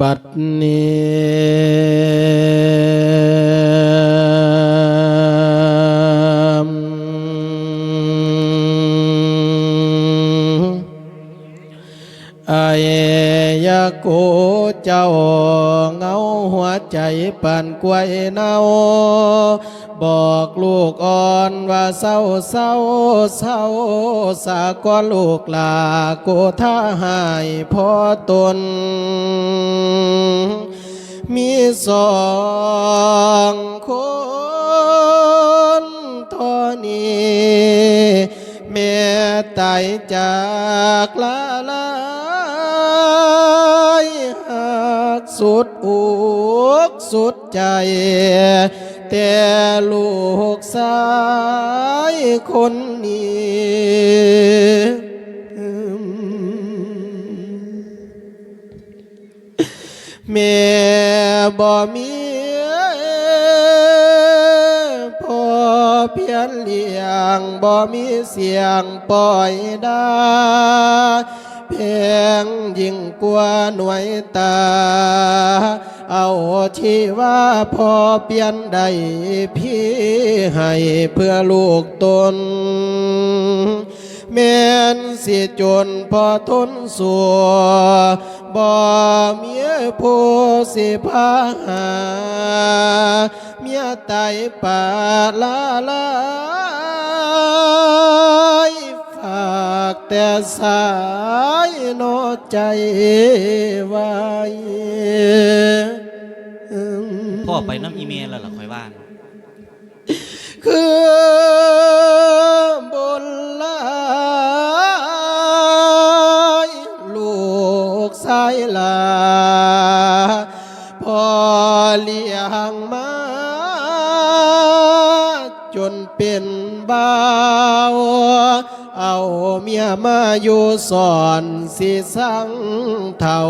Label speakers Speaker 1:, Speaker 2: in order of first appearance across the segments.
Speaker 1: บัดนี้อายยะโกเจ้า ปันกล้วยเนาบอกลูกอ่อนว่าเศร้าเศร้าเศร้าสากอลูกลาโกท่าหายพอตน มีสองคนทอนี้แม่ตายจากลาลายหักสุด สุดใจ แต่ลูกสายคนนี้แม่บ่มีพอเพียนเลี้ยงบ่มีเสียงปล่อยดา เพียงยิ่งกว่าหน่วยตา เอาชีว่าพอเปลี่ยนได้พี่ให้เพื่อลูกตนแม่นสิจนพอทนสัวบ่เมียผู้สิพาหา เมียตายป่าลาลาย แต่สายโนอใจไว้
Speaker 2: พ่อไปน้ำอีเมลแล้วล่ะค่อยว่าง
Speaker 1: คือ มียมาอยู่สอนสิสังเท่า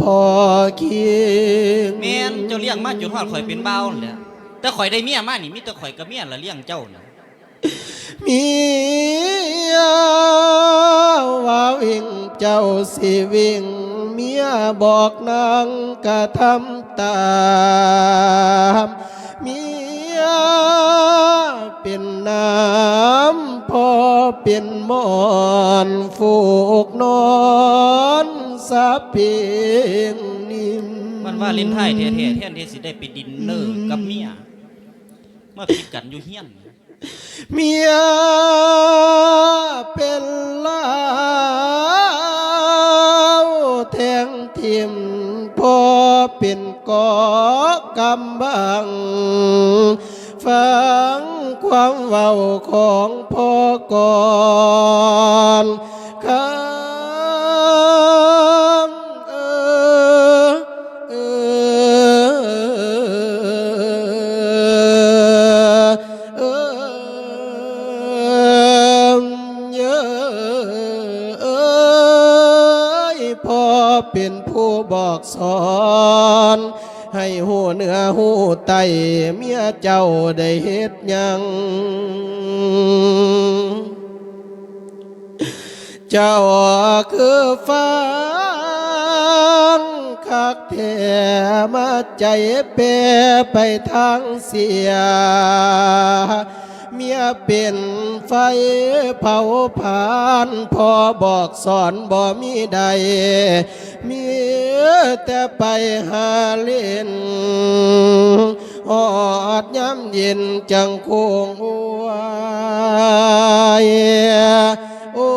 Speaker 1: พอเคียง
Speaker 2: แม่นเจ้าเลี้ยงมาจนฮอดข่อยเป็นเบาวนั่นแหละแต่ข่อยได้เมียมานี่มีแต่ข่อยกับเมียละเลี้ยงเจ้าน่ะ
Speaker 1: เมียว่าวิ่งเจ้าสิวิ่ง เมียบอกนางกระทำตามเมีย เป็นน้ำพอเป็นหมอนฟูกนอนสาเพียงนิ่ม
Speaker 2: มันว่าเล่นไทยแท้ๆแทนที่สิได้ไปดินเนอร์กับเมียมาผิดกันอยู่เฮียน
Speaker 1: เมียเป็นลาวแทงทิมพอเป็นกอ กำบัง ฟังความเว้าของพ่อก่อนคำ ไตเมียเจ้าได้เฮ็ดยังเจ้าคือฟังคักแท้มาใจเปรไปทางเสีย เมียเป็นไฟเผาผ่านพอบอกสอนบ่มีใดมี แต่ไปหาเล่นอดย้ำเย็นจังคงอวยโอ้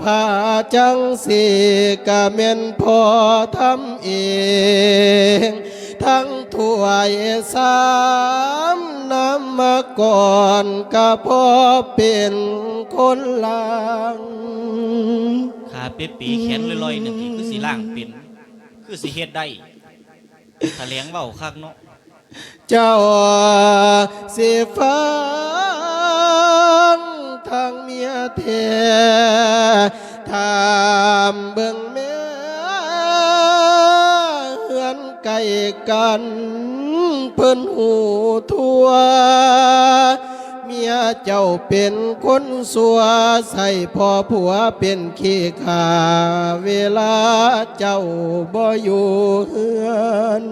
Speaker 1: ผ้าจังสีกะเม่นพอทำเอง ทั้งถ้วยสามน้ำมาก่อนก็พอเป็นคนลาง
Speaker 2: เป๋ๆแขนลอยๆนั่นสิคือสิล่างเป็น คือสิเฮ็ดได้แถลงเว้าคักเนาะ
Speaker 1: เจ้าสิฟังทาง เมียทถามเบิ่งแม่เฮือนไก่กันเพิ่นหูทั่ว เมียเจ้าเป็นคนสัวใส่พ่อผัวเป็นขี้ขาเวลาเจ้าบ่อยู่เฮือน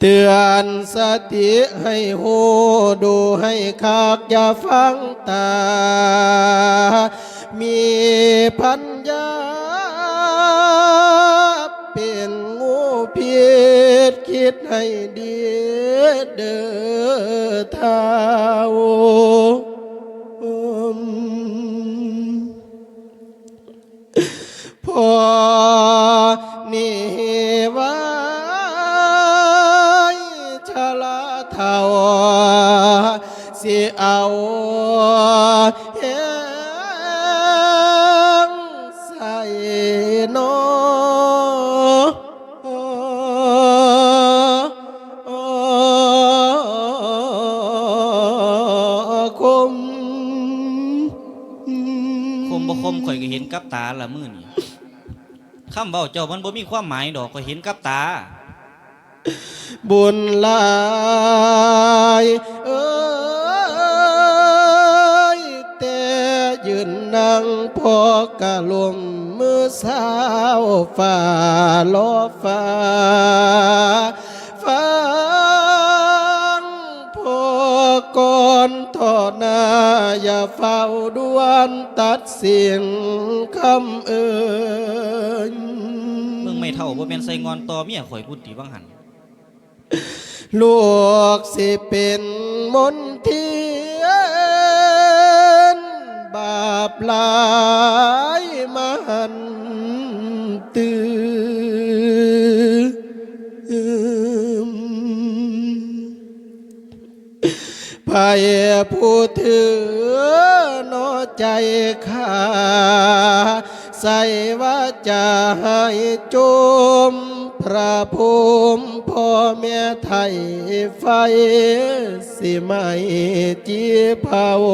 Speaker 1: เตือนสติให้หูดูให้คักอย่าฟังตา มีพันยาเป็นงูพิษคิดให้ดีเด้อเท้าอืมพอ อนี้คำ
Speaker 2: เว้าเจ้ามันบ่มีความหมายดอกข่อยเห็นกับตา
Speaker 1: บุญหลายเอ้ยแต่ยืนนั่งพอกะลมมือสาวฝ่าลอฟ้าฟังพอก่อน ทอดหน้าอย่าเฝ้าด่วนตัดสินคำเอ่ย
Speaker 2: มึงไม่เท่าบ่แม่นใส่งอนต่อเมียข่อยพุ่นติบังหัน
Speaker 1: ลูกสิเป็นมนเทียนบาปหลายมหันตืม ไปผู้ถือนอใจข้าใส่ว่าจะให้จมพระภูมิพ่อแม่ไทยไฟสิไม่จีภาว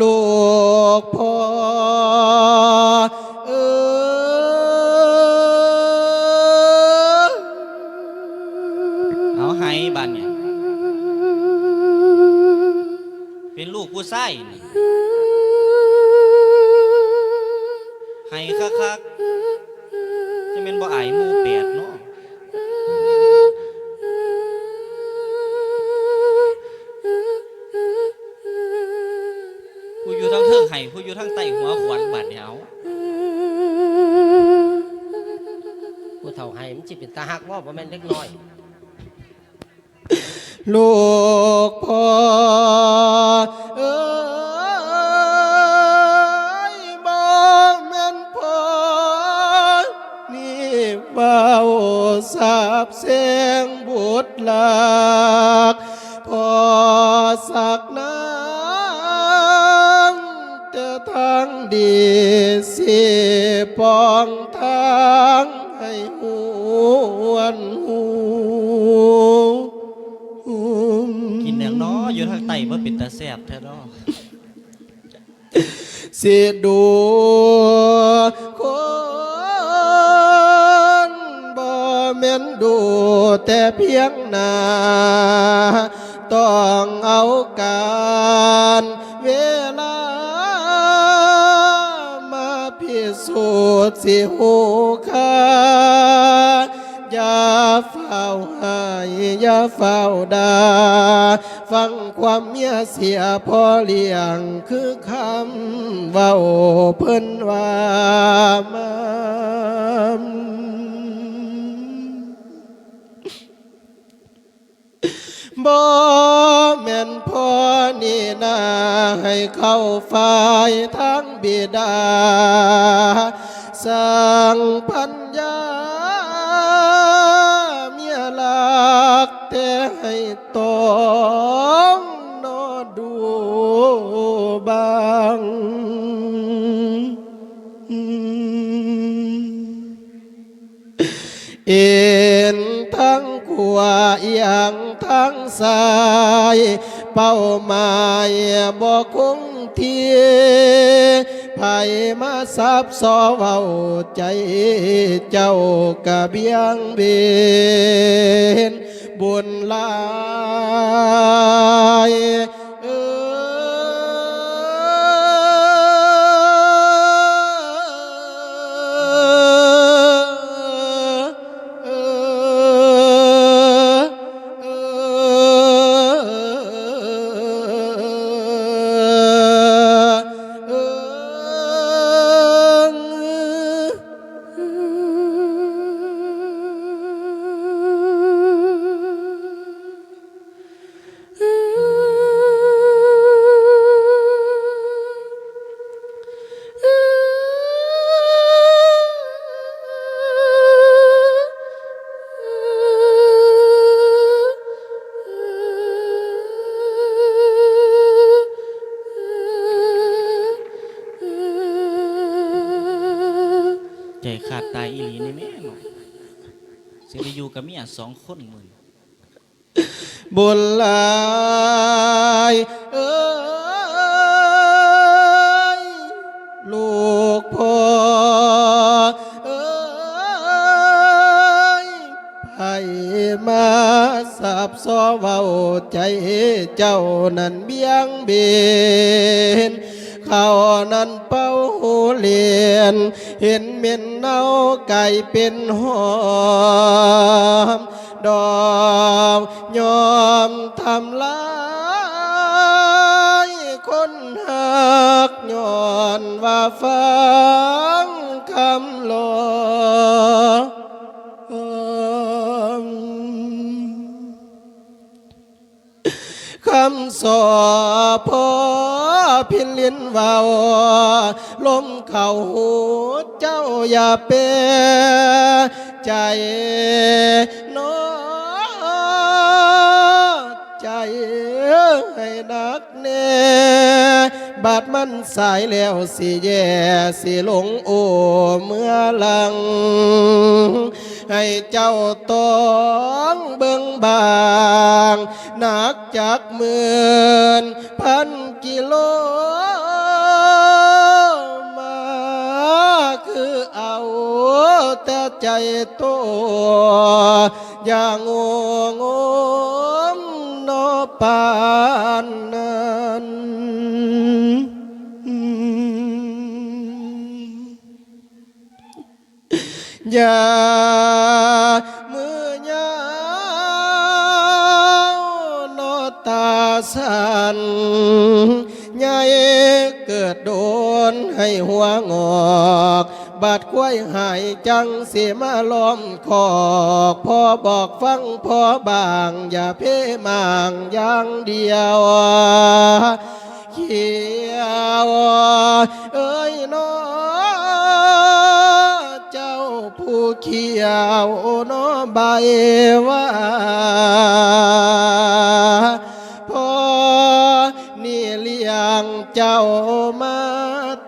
Speaker 1: ลูกพ่อ เป็
Speaker 2: นลูกผู้ชายนี่ให้คักๆจะแม่นบ่อายหมู่แปดเนาะผู้อยู่ทั้งเทิงให้ผู้อยู่ทั้งใต้หัวขวัญบัดเนี่ยเอา
Speaker 3: ผู้เฒ่าให้มันจิเป็นตาหักว่าบ่แม่นเล็กน้อย
Speaker 1: ลูกพ่อ ดีสิปองทางให้หวนหู
Speaker 2: กินอย่างน้ออยู่ทางใต้ว่าเป็นตาแซ่บแท้เนาะ
Speaker 1: สิดูคนบ่แม่นดูแต่เพียงหน้าต้องเอาการ สูจน์สิหูค่าอย่าเฝ้าหายอย่าเฝ้าดา ฟังความเมียเสียพอเลี้ยงคือคำเว้าเพิ่นว่ามาบ่แม่นพ่อนี่นาให้เข้าฝ่ายทั้งบิดา สังพัญญาเมียลักแต่ให้ต้องนอดูบางเอ็นทั้งขวาอย่างทั้งซ้าย เป้าหมายบอกคงเที ไผมาสับสอเว้าใจเจ้ากะเบียงเบนบุญลา
Speaker 2: กับเมียสองคนมือน
Speaker 1: บุญลายเอ้ยลูกพ่อเอ้ยไผมาสับซอเว้าใจเจ้านั้นเบียงเบนเขานั้นเป้าหูเลียน เห็นเม็นเน ไก่เป็นหอม ดอกยอมทำลายคนหักย้อนว่าฟังคำหลอกคำสอพอพินลินเวาวลมเข่าหู เจ้าอย่าเปใจโนอใจให้นักแน่บาดมันสายแล้วสิแย่สิหลงโอเมื่อหลัง ให้เจ้าต้องเบิ่งบางหนักจากหมื่นพันกิโล แต่ใจตัวอย่างงงนอปานนั้น อย่ามือยาวนอตาสันใหญ่เกิดโดนให้วงอกบาดควายหายจังเสียมาล้อมคอกพ่อบอกฟังพ่อบาง อย่าเพ่มางอย่างเดียวเขียวเอ้ยน้อเจ้าผู้เขียวน้อใบว่าพ่อนี่เลี้ยงเจ้ามา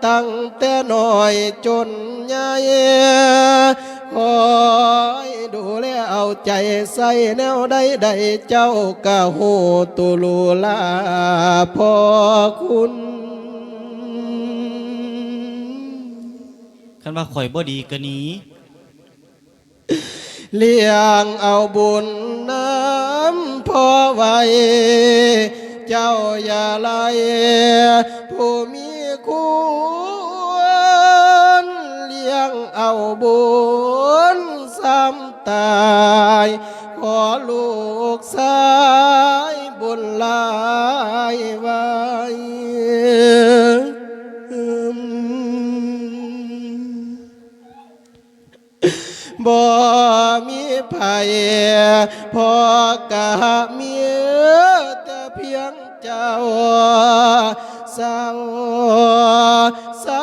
Speaker 1: ตั้งแต่น้อยจน คอยดูแลเอาใจใส่แนวใดใดๆเจ้ากะหูตุลูลาพ่อคุณ
Speaker 2: คันว่าข่อยบ่ดีก็หนี
Speaker 1: เลี้ยงเอาบุญน้ำพ่อไว้ เจ้าอย่าไล่ผู้มีคุณเลี้ยงเอา บุญซ้ำตาย ขอลูกสายบุญหลายไว้บ่มีไผพอกะมีแต่เพียงเจ้าเศร้า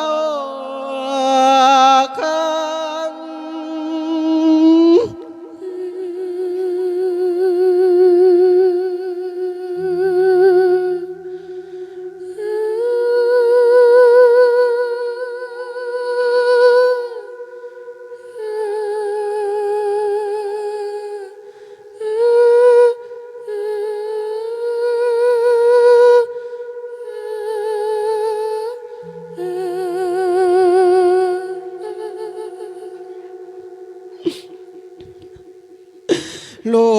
Speaker 1: ลู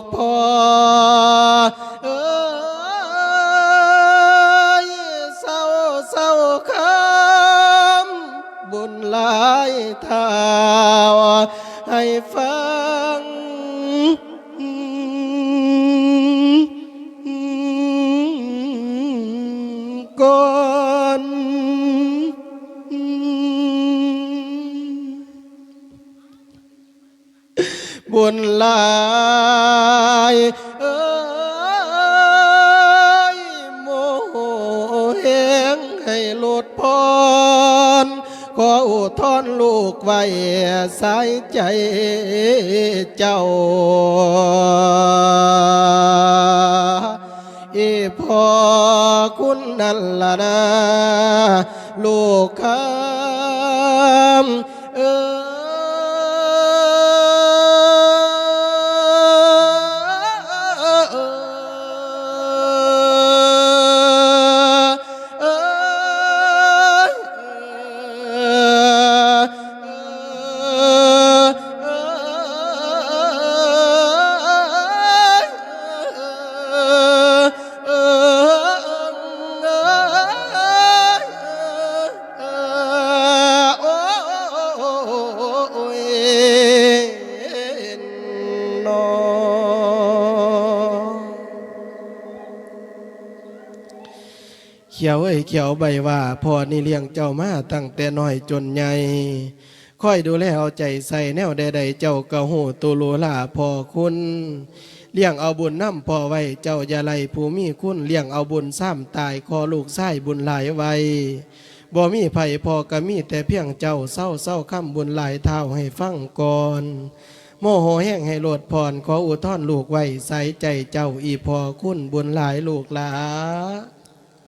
Speaker 1: กพ่อ บุญหลายเอ้ยโมโหแหงให้หลุดพรขออุทธรลูกไว้สายใจเจ้าอีพอคุณนั่นละนะลูกคำ เขียวเอ้ยเขียวใบว่าพ่อนี่เลี้ยงเจ้ามาตั้งแต่น้อยจนใหญ่คอยดูแลเอาใจใส่แนวใดๆเจ้าก็หูตูรูลาพ่อคุณเลี้ยงเอาบุญน้ำพ่อไว้เจ้าอย่าไล่ผู้มีคุณเลี้ยงเอาบุญซ้ำตายคอลูกไส้บุญหลายไว้บ่มีไผพอก็มีแต่เพียงเจ้าเศร้าเศร้าค้ำบุญหลายเท่าให้ฟังก่อนโมโหแห้งให้โลดพรขออุทธรลูกไว้ใส่ใจเจ้าอีพอคุณบุญหลายลูกหลา